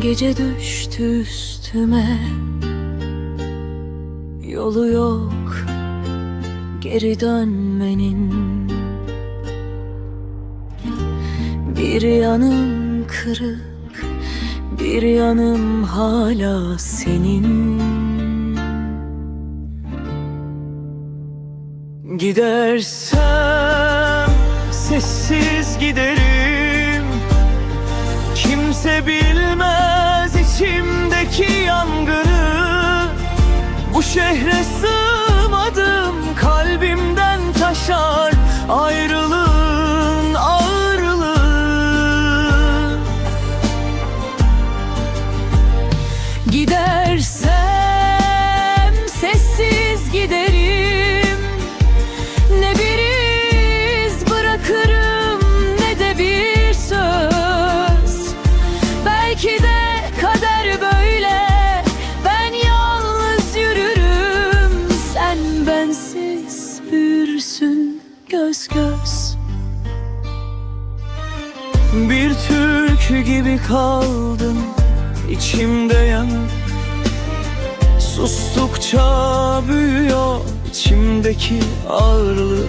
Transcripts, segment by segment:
gece düştü üstüme. Yolu yok geri dönmenin. Bir yanım kırık Bir yanım hala senin. Gidersem sessiz giderim Kimse bilmez içimdeki yangını. Bu şehre sığmadım kalbimden taşar ayrılığın ağırlığı. Gidersem Bir türkü gibi kaldım içimde yanıp Sustukça büyüyor içimdeki ağırlık.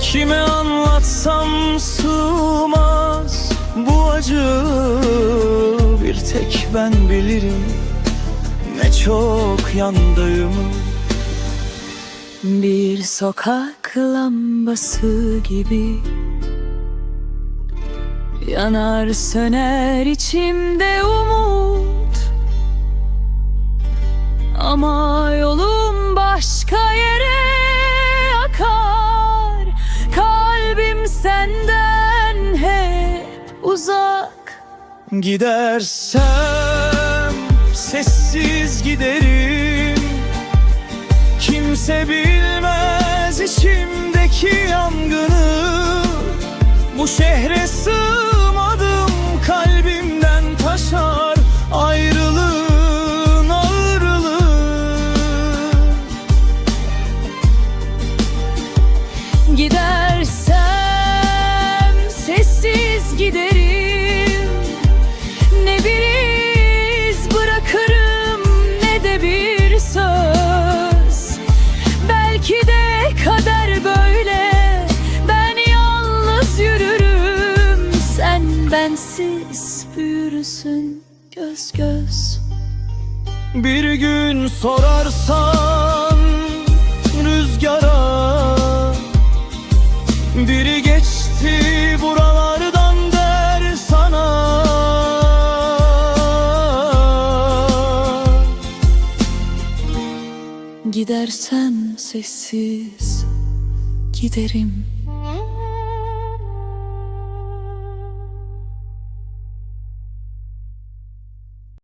Kime anlatsam sığmaz bu acı. Bir tek ben bilirim ne çok yandayım. Bir sokak lambası gibi Yanar söner içimde umut. Ama yolum başka yere akar. Kalbim senden hep uzak. Gidersem sessiz giderim. Kimse bilmez içimdeki yangını. Bu şehre sığmadım Gidersem sessiz giderim. Ne bir iz bırakırım ne de bir söz. Belki de kader böyle Ben yalnız yürürüm. Sen bensiz büyürsün göz göz. Bir gün sorarsan Gidersem sessiz giderim